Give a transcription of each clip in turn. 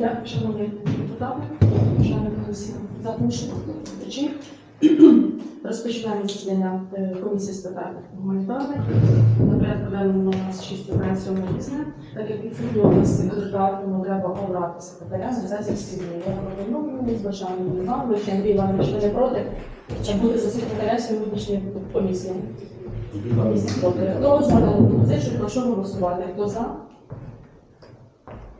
дня, шановні депутати, шановні комісії, запрошені причин. Розпочинаємо засідання е, комісії з питань гуманітарних. На порядку денному у нас 6 вранці різне. Так як відсутні області депутатів, нам треба обрати секретаря з сесії засідання. Я пропоную з бажанням Іванович, Андрій Іванович, ви не проти? Чи буде за секретаря сьогоднішньої комісії? Проти. Хто за дану пропозицію, прошу голосувати. Хто за?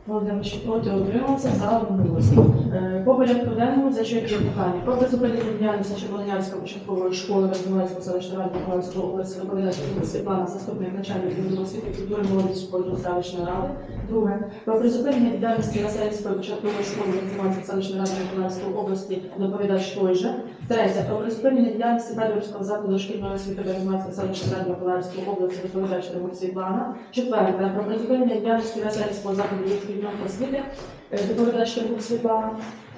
Володимир ще проти утримався за одноголосно. Е, По порядку денному зачитує питання. Про призупинення діяльності Червонянської початкової школи Верховенського селищного ради Миколаївської області доповідач Світлана, заступник начальника відділу освіти, культури, молоді, спорту селищної ради. Друге. Про призупинення діяльності Васильівської початкової школи Верховенської селищної ради Миколаївської області доповідач той же. Третє. Про призупинення діяльності Федорівського закладу шкільної освіти Березманської селищної ради Миколаївської області доповідач Ремонт Світлана. Четверте. Про призупинення діяльності Васильівського закладу шкільної освіти доповідач Ремонт Світлана.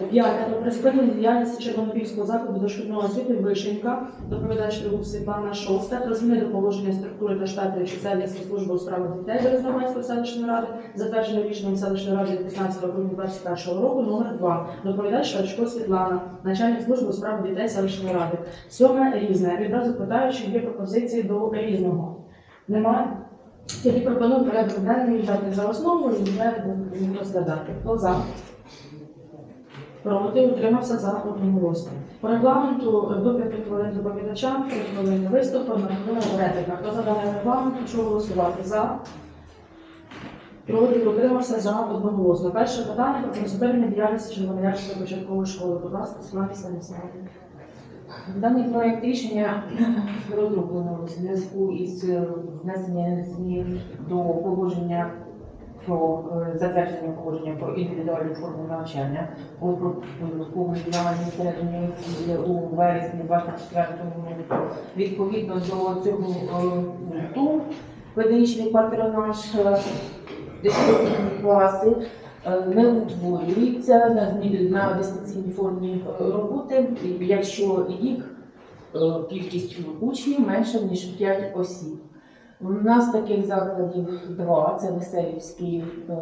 П'яте. Про призупинення діяльності Червонопільського закладу дошкільної освіти Вишенька. Доповідач Ремонт Світлана. Шосте. Про зміни до положення структури та штатної чисельності служби у справах дітей Березманської селищної ради, затверджене рішенням селищної ради 15 грудня 2021 року, номер 2. Доповідач Швачко Світлана, начальник служби у справах дітей селищної ради. Сьоме різне. Відразу питаю, чи є пропозиції до різного. Немає? Тоді пропоную порядок денний взяти за основу і вже будемо розглядати. Хто за? Проти утримався за одноголосно. По регламенту до 5 хвилин доповідача, 3 хвилини виступу, на хвилину репліка. Хто за даний регламент, прошу голосувати за. Проти утримався за одноголосно. Перше питання про призупинення діяльності Червоноярської початкової школи. Будь ласка, Славі Станіславівна. Даний проект рішення розроблено у зв'язку із е, внесенням змін до положення про е, затвердження положення про індивідуальну форму навчання у опублікованій середині у вересні 24 року. Відповідно до цього е, пункту педагогічний патронаж е, 10 класи не утворюється на, змі- на дистанційній формі е, роботи, якщо рік е, кількість учнів менше ніж 5 осіб. У нас таких закладів два: це Веселівський, е,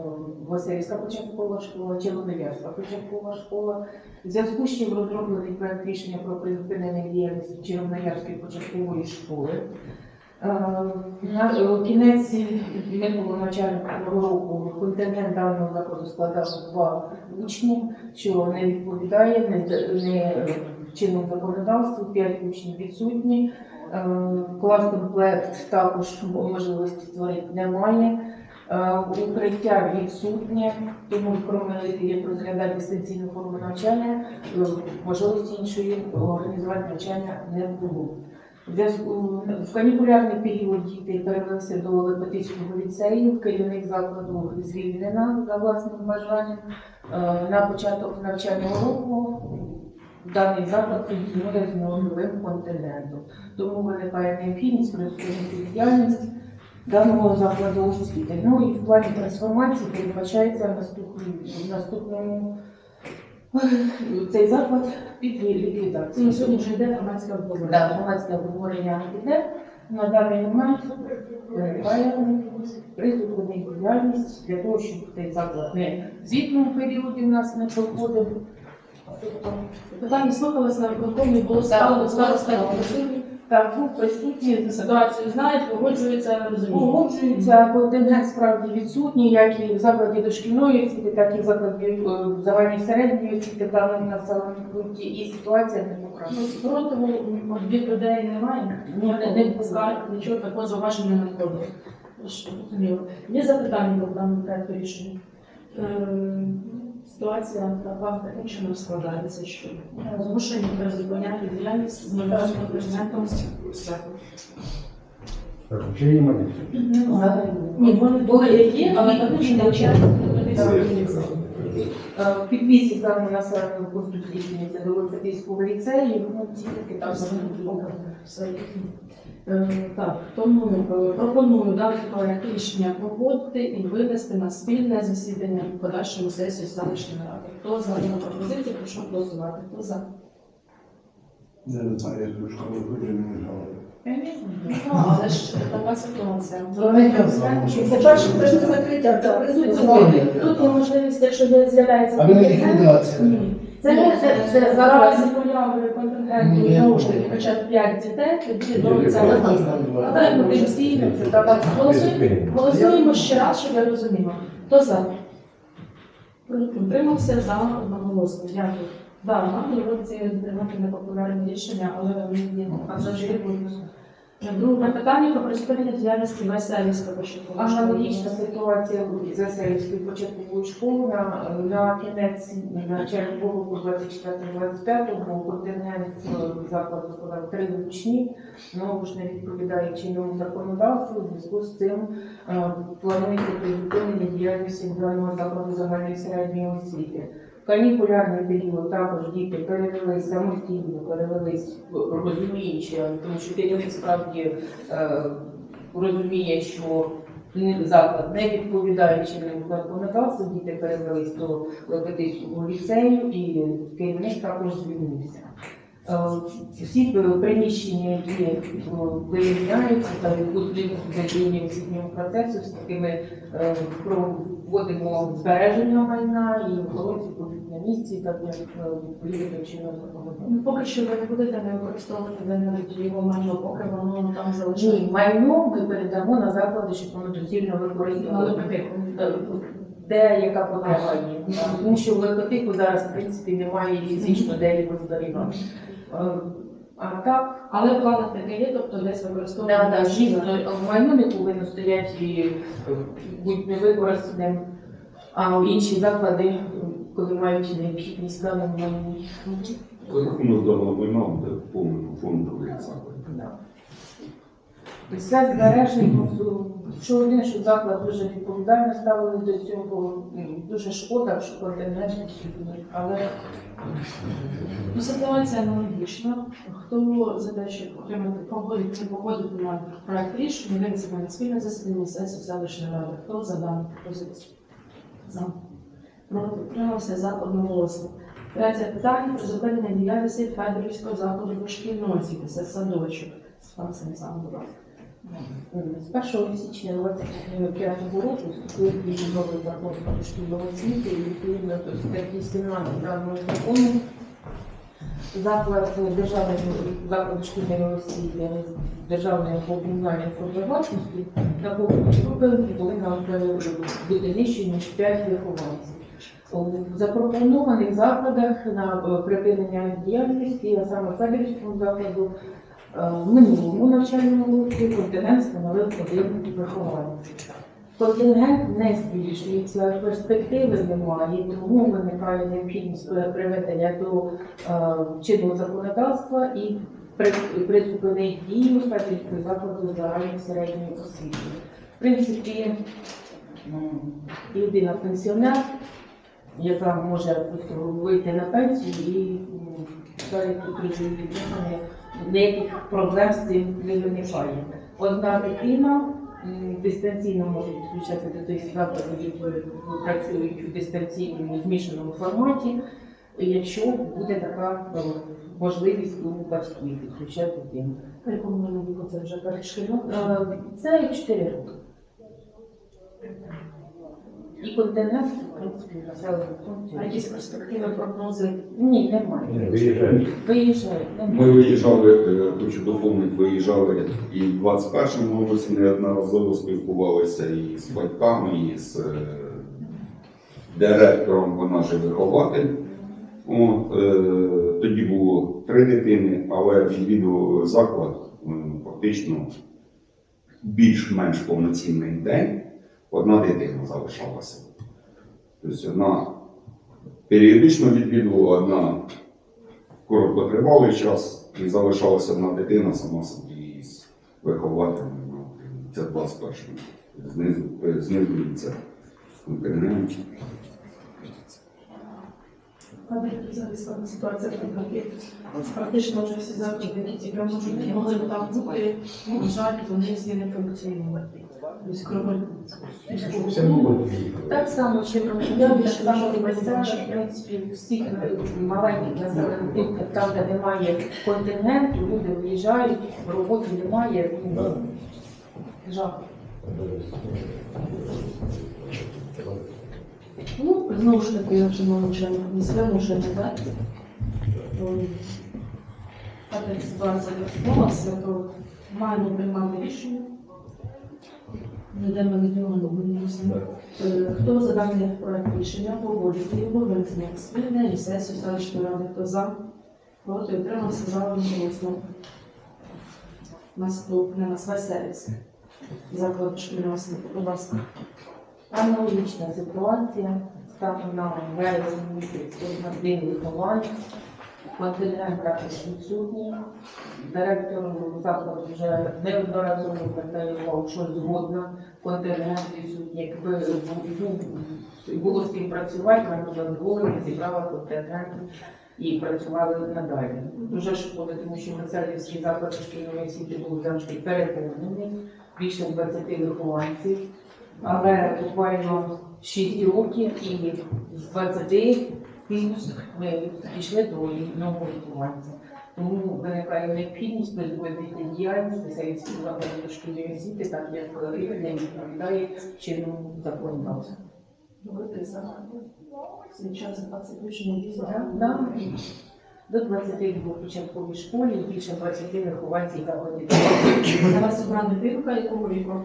Веселівська початкова школа, Червоноярська початкова школа. В зв'язку з чим розроблений проект рішення про призупинення діяльності Червоноярської початкової школи. Е, На е, кінець минулого навчального року контингент закладу складав два учні, що не відповідає не, не чинному законодавству, п'ять учнів відсутні. Е, Клас комплект також можливості створити немає. Укриття відсутнє, тому крім як розглядати дистанційну форму навчання, можливості іншої організувати навчання не було. В канікулярний період діти перевелися до Лепетицького ліцею, керівник закладу звільнена за власним бажанням. Е, На початок навчального року даний заклад функціонує з новим континентом. Тому виникає необхідність призупинити діяльність даного закладу освіти. Ну і в плані трансформації передбачається в наступному цей заклад під ліквідацію. На Сьогодні вже йде громадське обговорення. Да, громадське обговорення йде. На даний момент перебуває призупинити діяльність для того, щоб цей заклад не в звітному періоді в нас не проходив. Питання слухалось на виконкомі, було стало староста присутні. Так, був присутній Ситуацію знають, погоджуються, розуміють. Погоджується, контингент справді відсутній, як і в закладі дошкільної освіти, так і в закладі е, загальної середньої освіти в даному населеному пункті, і ситуація не Ну. Спротиву від людей немає. Вони не пускають, нічого такого зауваження не Зрозуміло. Є запитання до даного проекту рішення? Е, Ситуація така таким чином складається, що змушені призупиняти діяльність з нулявським президентом. Так, чи є мене? Ні, вони були які, але також не Е, Підвіз із даного населеного пункту здійснюється до Липецького ліцею, ну ці таки там Все. Е, Так, тому е, пропоную дати проект рішення погодити і винести на спільне засідання в подальшому сесії селищної ради. Хто за дану пропозицію, прошу голосувати. Хто за? Не знаю, я не знав. Ну, але ж така ситуація. По-перше, закриття, це. Тут є можливість, якщо є- з'являється А не. Це не це, це зараз появи контингенту знову ж таки, хоча б 5 дітей, тоді. А ми це так. Голосуємо, ще раз, щоб я розуміла. Хто за? Утримався за одноголосно. Дякую. Да, нам доводиться приймати непопулярні рішення, але вони є завжди будуть. Друге питання про призупинення діяльності веселівської початкової. Аналогічна ситуація за Селівською початковою школою на, кінець на року 24-25 контингент е, закладу складав три учні, знову ж не відповідає чинному законодавству, у зв'язку з цим е, планується призупинення діяльності даного закладу загальної середньої освіти. Канікулярний період також діти перевелись самостійно, перевелись розуміючи, тому що керівник справді е, розуміє, що заклад не відповідає чинному законодавству, діти перевелись до Лебединського ліцею і керівник також звільнився. Е, Всі е, приміщення, які е, виявляються та відповідно задіяння освітнього процесу, з такими проводимо збереження майна і охоронці будуть на місці, так як е, відповідно чинного законодавства. Ну, Поки що ви не будете не використовувати ви його майно, поки воно там Ні, майно ми передамо на заклади, щоб воно доцільно використовували. Е, Де яка потреба є. Тому що в легкотику зараз, в принципі, немає фізично де його зберігати. Е, А так, Але в планах таке є, тобто десь використовувати. да, звісно, майно не повинно стояти і е, бути невикористаним, а інші заклади, коли мають необхідність даному майні. Рахунок даного майна буде повним фондом закладу. Да. Все збережено, що один, що заклад дуже відповідально ставили до цього. Дуже шкода, що контингент відсутній, але Ну, ситуація аналогічна. Хто за те, щоб отримати погодити, погодити на проект рішення, винесе на спільне засідання сесії селищної ради. Хто за дану пропозицію? За. Проти утримався за одноголосно. Третє питання про зупинення діяльності Федорівського закладу дошкільної освіти. Це садочок. Пан Станіслав, будь ласка. З 1 січня 2025 року вступив в новий закон про дошкільну освіту і відповідно до статті 17 даного закону заклад державної закладу шкільної освіти державної або комунальної форми власності такого групи повинна бути нижче, ніж 5 вихованців. У запропонованих закладах на припинення діяльності, а саме Федерівському закладу, в минулому навчальному році контингент становив один вихованець. Контингент не збільшується, перспективи немає, тому виникає необхідність приведення до е, чинного законодавства і при- призупинить дію Федерівського закладу загальної середньої освіти. В принципі, м, людина пенсіонер, яка може вийти на пенсію і далі тут відносини, ніяких проблем з цим не виникає. Одна дитина дистанційно може підключати до тих закладів, які працюють у дистанційному змішаному форматі, якщо буде така е, можливість у батьків підключати дитину. При це вже перешкільно? Е, Це 4 роки. І континент, в принципі, населений пункт. А якісь перспективи, прогнози? Ні, немає. виїжджають. Виїжджають. Ми виїжджали, е, хочу доповнити, виїжджали і в 21-му році неодноразово спілкувалися і з батьками, і з е, директором, вона же вихователь. От, е, тоді було три дитини, але відвідував заклад м, фактично більш-менш повноцінний день. Одна дитина залишалася. Тобто одна періодично відвідувала, одна короткотривалий час і залишалася одна дитина сама собі з вихователем. Це 21 знизу, е, знизу континент. Взагалі складна ситуація. Практично вже всі заклади, які можуть бути, на жаль, вони всі не функціонують. Так само так само і місця, в принципі, в всіх е, маленьких населених пунктах, там, де немає контингенту, люди виїжджають, роботи немає. ну, Жах. Ну, знову ж таки, я вже вже не вимушені, так? Так як ситуація відбулася, то маємо приймати рішення. Йдемо від нього до виносимо. Е, Хто за даний проект рішення погодити його винесення спільне і сесію селищної ради, хто за, проти утримався за одноголосно. Наступне на свій сервіс. Заклад шкільного освіти. Будь ласка. Аналогічна ситуація. Станом на вересень місяць один виховань. Контингент також відсутній. Директор закладу вже неодноразово звертає що згодна. Контингент відсутній. Якби було співпрацювати, нам дозволили, зібрала контингент і працювали надалі. Дуже шкода, тому що Мицелівський заклад шкільної освіти був завжди переповнений, більше 20 вихованців. Але буквально 6 років і з 20 ми пішли до одного вихованця. Тому виникає необхідність призупинити діяльність спеціалістів закладів дошкільної освіти, так як рівень не відповідає чинному законодавству. Добре, за. Свій час 20 включення віза. Да, До 22 в початковій школі більше 20 вихованців закладів. У вас одна дитинка, якого віку?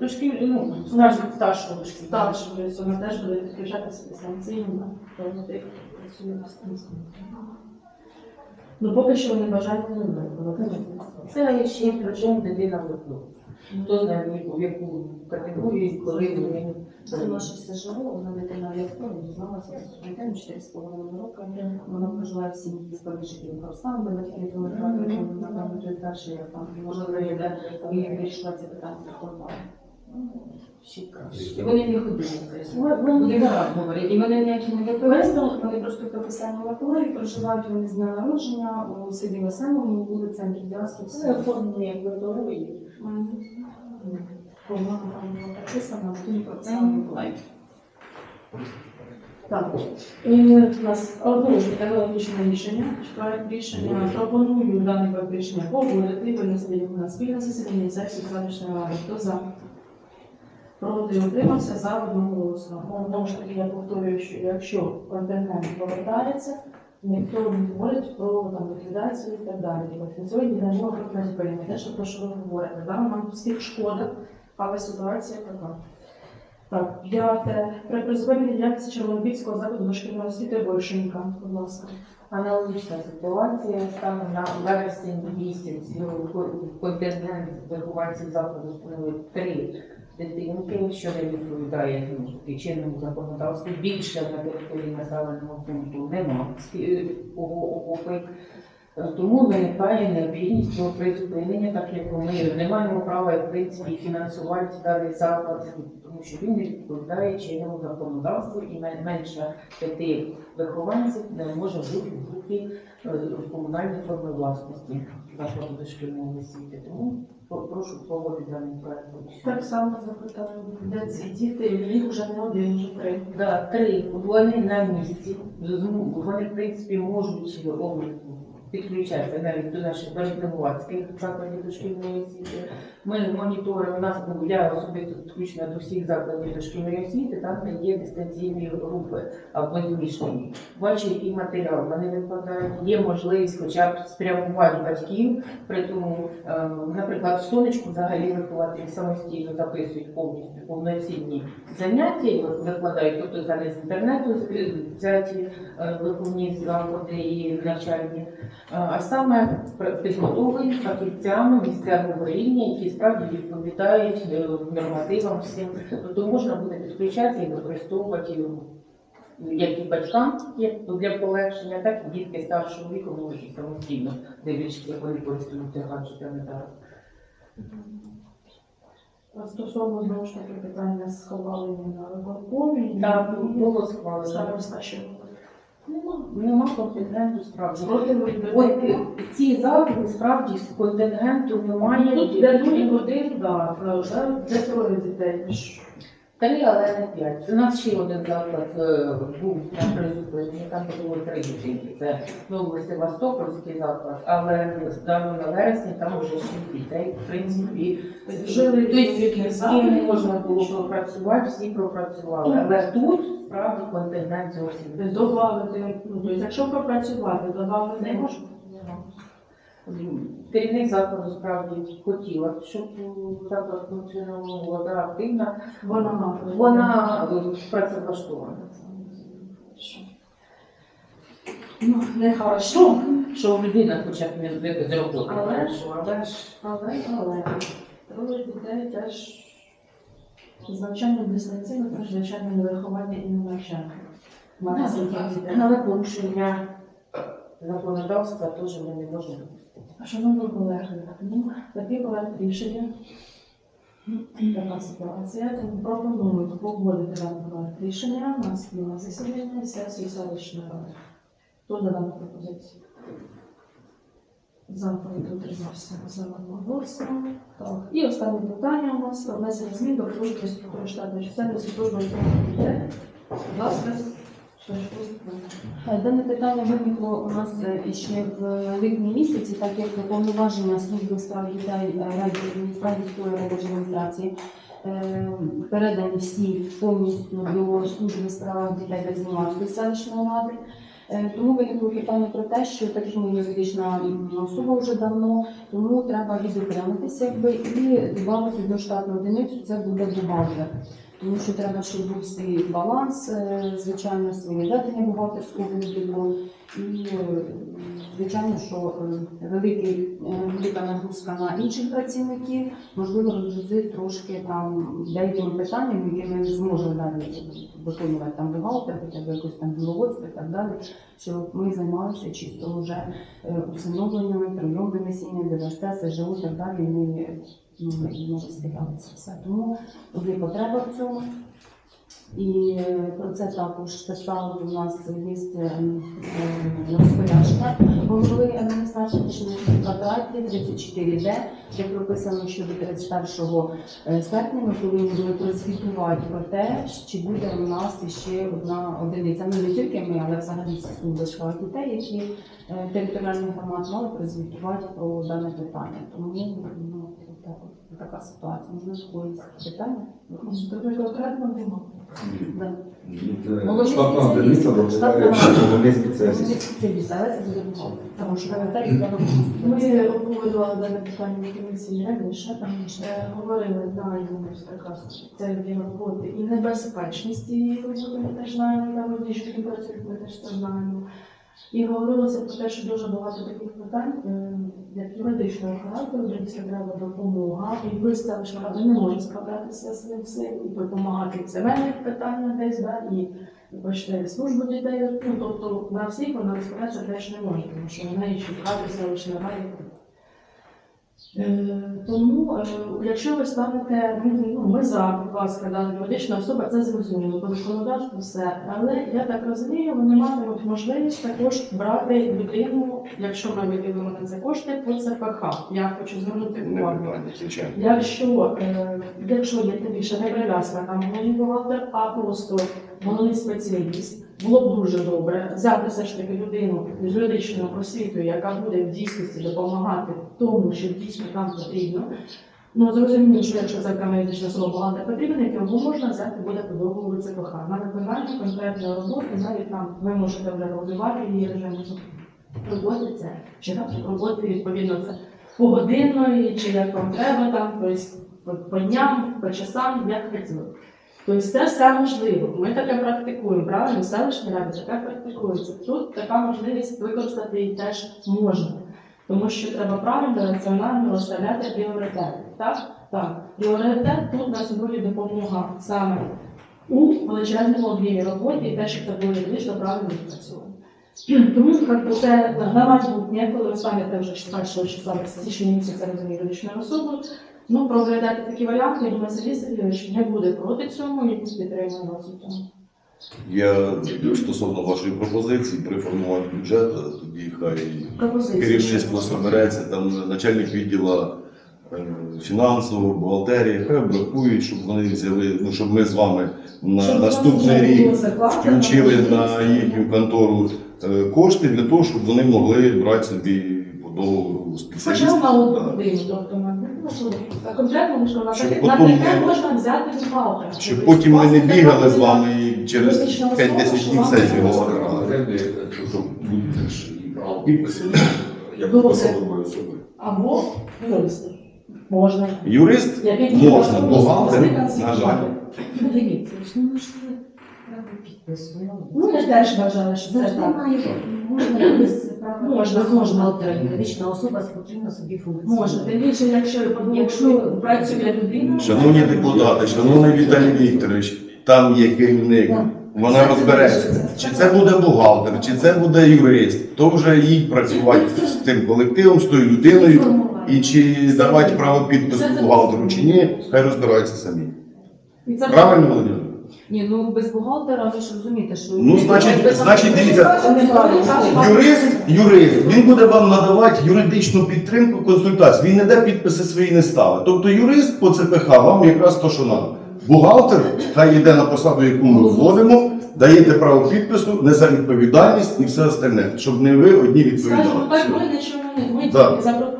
Дошкіль, ну, скажімо, старшого дошкілля. Так, що ви сьогодні теж будуть підключатися дистанційно, то вони працює дистанційно. Ну, поки що вони бажають не виконати. Це ще ключом дитина виклик. Хто знає, в яку категорію, коли вони Це наше все живо, вона дитина Японії, дізналася за студентом 4,5 роки. Вона проживає в сім'ї з повішенням Корсан, де батьки телефони, напевно, той перший, як там, можливо, йде, і вирішила це питання телефонувала. ще. І вони не ходили. Вони так говорять. І вони ніякі не використали, вони просто прописані в Акуларі, проживають вони з дня народження у селі Веселому, були в центрі Діаски. Це оформлені як ветеруї. Там була прописана, а тоді прописала Миколаїв. Так, і у нас оголошує аналогічне рішення. Проект рішення пропоную даний проект рішення погодити, винести його на спільне засідання сесії селищної ради. Хто за? Проти утримався за одноголосно. Ну, Знову ж таки, я повторюю, що якщо контингент повертається, ніхто не говорить про там, ліквідацію і так далі. Тобто сьогодні не мова про. Те, що про що ви говорите. Да? Нам всіх шкода, але ситуація така. Так, п'яте. При призупиненні діяльності Червонобільського закладу дошкільної освіти Вишенька. Будь ласка. Аналогічна ситуація станом на вересень місяць е, контингент вихованців закладу становить три дитинки, що не відповідає ну, чинному законодавству. Більше на території населеного пункту нема охопить. Е, Тому виникає необхідність про призупинення, так як ми не маємо права в принципі фінансувати даний заклад, тому що він не відповідає чинному законодавству і менше п'яти вихованців не може бути в групі е, в комунальній формі власності закладу дошкільної освіти. Тому про- прошу погодити даний проект. Так само запитаю, де ці діти, їх вже не один, вже три. Да, три. Вони на місці. Ну, Вони, в принципі, можуть о, підключатися навіть до наших передавацьких закладів дошкільної освіти. Ми моніторимо, нас ну, я особисто підключена до всіх закладів дошкільної освіти, там де є дистанційні групи або змішані. Бачу, який матеріал вони викладають. Є можливість хоча б спрямувати батьків, при тому, е, наприклад, сонечку взагалі вихователі самостійно записують повністю повноцінні заняття викладають, тобто зараз інтернету взяті е, виховні заходи і навчальні, а саме підготовлені фахівцями місцевого рівня, які справді відповідають е, нормативам всім. Тобто можна буде підключати і використовувати його як і батькам є для полегшення, так і дітки старшого віку можуть самостійно дивлячись, як вони користуються гаджетами зараз. Стосовно знову ж таки питання сховалення на виконкомі. Так, було схвалено. Староста ще. Нема, контингенту справді. От е, ці заклади справді з контингенту немає. Тут де другий один, да, вже троє дітей. Три, але не п'ять. У нас ще один заклад е, був на призупиненні, там було три дитинки. Це новий Севастопольський заклад, але давно на вересні там вже шість дітей. В принципі, Жили віки з ким не можна було пропрацювати, всі пропрацювали. Але тут справді контингент зовсім Добавити, ну, тобто, якщо попрацювати, додати не можна. Керівник закладу справді хотіла, щоб заклад функціонував, була активна. Вона Вона працевлаштована. ну, не хорошо, Що людина хоча б не зробила. Але ж- але ж але але троє дітей теж з навчанням дистанційно, теж звичайно не виховання і не навчання. Але порушення законодавства теж ми не можемо. Шановні колеги, ну, такий проект рішення. Така ситуація. Тому пропоную погодити даний проект рішення на спільне засідання сесії селищної ради. Хто за дану пропозицію? За проти утримався за одноголосно. Так. І останнє питання у нас про внесення змін до структури штатної чисельності служби дітей. Будь ласка, Дане питання виникло у нас е, ще в липні місяці, так як повноваження служби справ дітей е, райадміністрації робочої адміністрації е, передані всі повністю до служби справ дітей та Березнівської селищної ради. Е, Тому виникло питання про те, що так як ми юридична особа вже давно, тому треба відокремитися якби, і додати до штатної одиницю, це буде бухгалтер. Тому що треба, щоб був свій баланс, е, звичайно, своє ведення бухгалтерського обліку. І, е, звичайно, що е, великий, е, велика нагрузка на інших працівників, можливо, розгрузити трошки там деякими питаннями, які ми зможемо далі виконувати там бухгалтер, хоча б якось там діловодство і так далі, щоб ми займалися чисто вже усиновленнями, прийомними сім'ями, ДВСТ, СЖУ і так далі. Ми ну, не розстигалися все. Тому є потреба в цьому. І е, про це також писали у нас є е, е, розпорядження голови адміністрації квадраті 34Д, де прописано, що до 31 е, серпня ми повинні були прозвітувати про те, чи буде у нас ще одна одиниця. Ну не тільки ми, але взагалі служби дітей, які е, територіальний громад мали прозвітувати про дане питання. Тому ну, така ситуація. Питання? Конкретно нема. Да. Е, Штатна одиниця розглядає головний спеціаліст. Тому що пам'ятаєте, Ми обговорювали дане питання в комісії раніше. Е, Говорили, знаємо прекрасно, це є роботи і небезпечність цієї роботи ми теж знаємо, там люди, що працюють, ми теж це знаємо. І говорилося про те, що дуже багато таких питань, е, як юридичного характеру, де після треба допомога, і ви селищна рада не може справлятися цим всім, і допомагати в земельних питаннях десь, да, і почти службу дітей, ну, тобто на всіх вона розповідатися теж не може, тому що вона і ще лише ради. Е, Тому, е, якщо ви станете, ну, ну, ми за, ласка, дана юридична особа, це зрозуміло, по законодавству все. Але я так розумію, вони матимуть можливість також брати людину, якщо ми виділимо на це кошти, по ЦПХ. Я хочу звернути увагу. Якщо, е, якщо є тим більше не прив'язка там головний бухгалтер, а просто головний спеціаліст, було б дуже добре взяти все ж таки людину з юридичною освітою, яка буде в дійсності допомагати тому, що дійсно там потрібно. Ну, зрозуміло, що якщо це юридична особа бухгалтер потрібен, його можна взяти буде по договору ЦПХ. На виконання конкретної роботи, навіть там ви можете вже розвивати її режим роботи це, чи там роботи відповідно це погодинної, чи як вам треба там, тобто по дням, по часам, як працює. Тобто це все можливо. Ми таке практикуємо, правильно? В селищній раді таке практикується. Тут така можливість використати її теж можна. Тому що треба правильно, раціонально розставляти пріоритети. Так? Так. Пріоритет тут на сьогодні допомога саме у величезному об'ємі роботи і те, щоб це було юридично правильно відпрацьовано. Тому як би, це на майбутнє, коли ви станете вже 1 числа січня місяця розумію юридичною особою, ну проглядати такі варіанти, я думаю, Сергій Сергійович не буде проти цьому і підтримує вас у цьому. Я стосовно вашої пропозиції при формуванні бюджету, тоді хай Пропозиції. керівництво собереться, там начальник відділу е, фінансового, бухгалтерії, хай обрахують, щоб вони взяли, ну щоб ми з вами на Щоб наступний рік включили на їхню контору е, кошти для того, щоб вони могли брати собі тобто ну, що, конкретно що можна взяти бухгалтера. Щоб потім ми не бігали з вами і через Юридична особа, 5-10 днів сесію. Якщо і Добре. посадової особи. Або юристи. Можна. Юрист Який можна, бухгалтер, на жаль. Дивіться. Ж не підпису. Ну, я теж вважала, що це так. має можна якось право Можна, можна, можна. юридична особа спокійно собі функціонує. Може, тим більше, якщо якщо працює людина. Шановні депутати, шановний Віталій Вікторович, там є керівник, вона розбереться. Чи це буде бухгалтер, чи це буде юрист, то вже їй працювати з тим колективом, з тою людиною, і чи давати право підпису бухгалтеру, чи ні, хай розбираються самі. Правильно, Володимир? Ні, ну без бухгалтера ви ж розумієте, що Ну, значить, значить, дивіться, Юрист, юрист, він буде вам надавати юридичну підтримку, консультацію. Він не де підписи свої не ставить. Тобто юрист по ЦПХ вам якраз то, що треба. Бухгалтер, хай йде на посаду, яку ми вводимо, даєте право підпису, несе відповідальність і все остальне, щоб не ви одні відповідали. так, Все. ми нічого не ми Да. тільки запропонували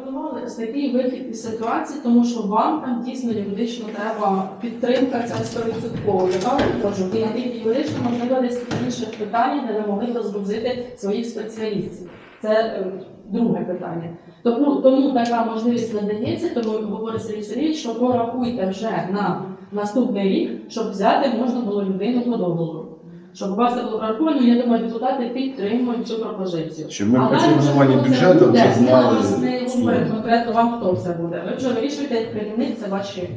такий вихід із ситуації, тому що вам там дійсно юридично треба підтримка ця 100%. Яка я кажу, і юридично можливо десь інших питання, де ви могли розгрузити своїх спеціалістів. Це е, друге питання. Тому, тому така можливість надається, тому говорить Сергій Сергійович, що порахуйте вже на наступний рік, щоб взяти можна було людину по договору. Щоб у вас це було враховано, я думаю, депутати підтримують цю пропозицію. Щоб ми при далі формуванні це бюджету буде, вже я вас не говорю конкретно вам, хто це буде. Ви вже вирішуєте як керівник, це ваші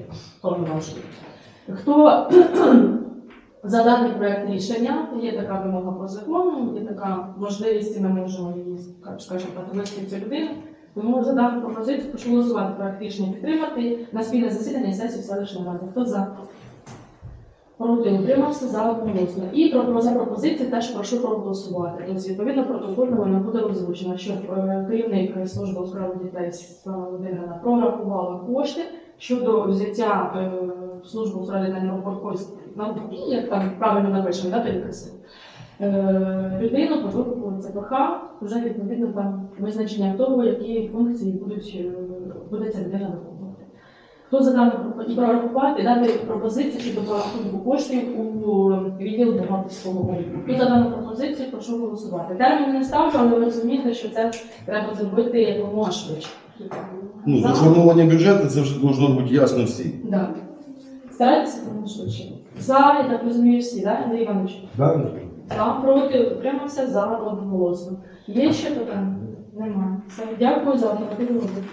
повноваження. Хто за даний проект рішення, є така вимога по закону, є така можливість, і ми можемо її, скажімо так, вести цю людину. Тому за дану пропозицію прошу голосувати проект рішення підтримати на спільне засідання сесії селищної ради. Хто за? Проти утримався за. І за пропозиції теж прошу проголосувати. Тобто, відповідно, протокольно вона буде озвучена, що е, керівник служби у справах дітей Світлана прорахувала кошти щодо взяття е, у справі на роботу, на роботу, як там правильно напишемо, да. Е, Людину по викупу ЦПХ вже відповідно там визначення того, які функції будуть е, буде ця людина виконувати. Хто за і прорахувати, дати пропозицію щодо прорахунку коштів у відділ бухгалтерського обліку. Хто за дану пропозицію, прошу голосувати. Термін не ставлю, але ви розумієте, що це треба зробити якомога швидше. Ну, За? за формування бюджету це вже должно бути ясно всім. Да. Старайтеся якомога швидше. За, я так розумію, всі, так, Андрій Іванович? Да? За, проти, утримався, за одноголосно. Є ще питання? Немає. Все, дякую за оперативну роботу.